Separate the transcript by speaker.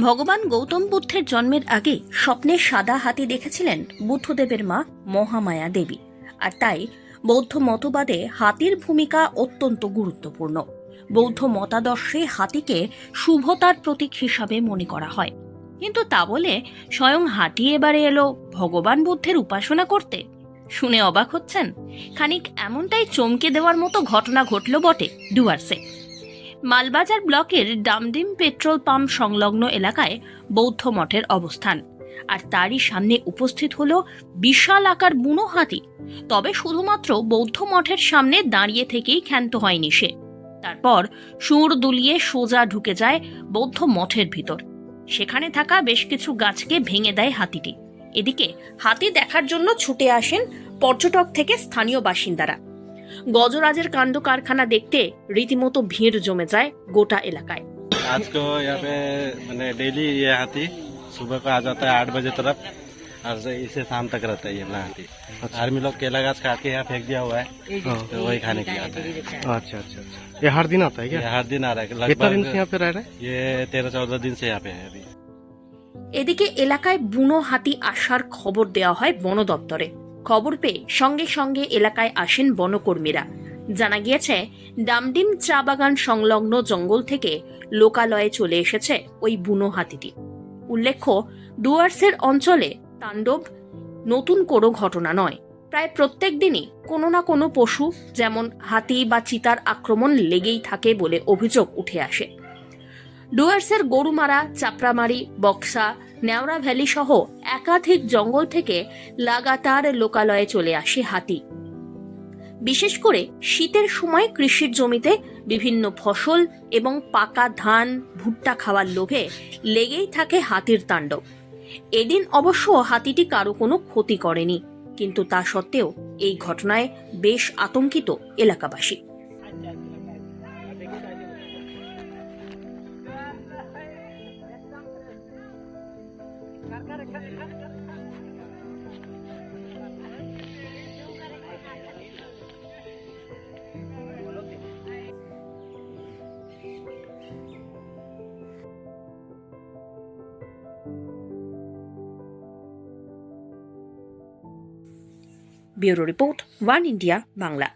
Speaker 1: ভগবান গৌতম বুদ্ধের জন্মের আগে স্বপ্নে সাদা হাতি দেখেছিলেন বুদ্ধদেবের মা মহামায়া দেবী। আর তাই বৌদ্ধ মতবাদে হাতির ভূমিকা অত্যন্ত গুরুত্বপূর্ণ। বৌদ্ধ মতাদর্শে হাতিকে শুভতার প্রতীক হিসাবে মনে করা হয়। কিন্তু তা বলে স্বয়ং হাতি এবারে এলো ভগবান বুদ্ধের উপাসনা করতে? শুনে অবাক হচ্ছেন। খানিক এমনটাই চমকে দেওয়ার মতো ঘটনা ঘটল বটে ডুয়ার্সে মালবাজার ব্লকের ডামডিম পেট্রোল পাম্প সংলগ্ন এলাকায় বৌদ্ধ মঠের অবস্থান। আর তারই সামনে উপস্থিত হলো বিশাল আকার বুনো হাতি। তবে শুধুমাত্র বৌদ্ধ মঠের সামনে দাঁড়িয়ে থেকেই ক্ষান্ত হয়নি সে। তারপর সুর দুলিয়ে সোজা ঢুকে যায় বৌদ্ধ মঠের ভিতর। সেখানে থাকা বেশ কিছু গাছকে ভেঙে দেয় হাতিটি। এদিকে হাতি দেখার জন্য ছুটে আসেন পর্যটক থেকে স্থানীয় বাসিন্দারা। গজরাজের কাণ্ড কারখানা দেখতে রীতিমতো ভিড় জমে যায় গোটা এলাকায়
Speaker 2: आज को यहाँ पे मैंने डेली ये हाथी सुबह को आ जाता है आठ बजे तरफ और से इसे शाम तक रहता है ये अपना हाथी आर्मी लोग केला गाछ काट के यहाँ फेंक दिया हुआ है तो वही खाने के लिए आता है
Speaker 3: अच्छा अच्छा अच्छा ये हर दिन आता है
Speaker 2: ये
Speaker 3: क्या
Speaker 2: हर दिन आ रहा है
Speaker 3: कितना दिन से
Speaker 2: लगभग
Speaker 3: यहाँ पे रह रहे हैं
Speaker 2: ये तेरह चौदह दिन से यहाँ पे है अभी
Speaker 1: এদিকে এলাকায় বুনো হাতি আসার খবর দেওয়া হয় বন দপ্তরে খবর পেয়ে সঙ্গে সঙ্গে এলাকায় আসেন বনকর্মীরা। জানা গিয়েছে, ডামডিম চা বাগান সংলগ্ন জঙ্গল থেকে লোকালয়ে চলে এসেছে ওই বুনো হাতিটি। উল্লেখ্য, ডুয়ার্সের অঞ্চলে তাণ্ডব নতুন কোনো ঘটনা নয়। প্রায় প্রত্যেক দিনই কোনো না কোনো পশু, যেমন হাতি বা চিতার আক্রমণ লেগেই থাকে বলে অভিযোগ উঠে আসে। ডুয়ার্সের গরুমারা, চাপড়ামারি, বক্সা নেওড়া ভ্যালি সহ একাধিক জঙ্গল থেকে লাগাতার লোকালয়ে চলে আসে হাতি। বিশেষ করে শীতের সময় কৃষির জমিতে বিভিন্ন ফসল এবং পাকা ধান, ভুট্টা খাওয়ার লোভে লেগেই থাকে হাতির তাণ্ডব। এদিন অবশ্য হাতিটি কারও কোনো ক্ষতি করেনি, কিন্তু তা সত্ত্বেও এই ঘটনায় বেশ আতঙ্কিত এলাকাবাসী। bureau report one India Bangla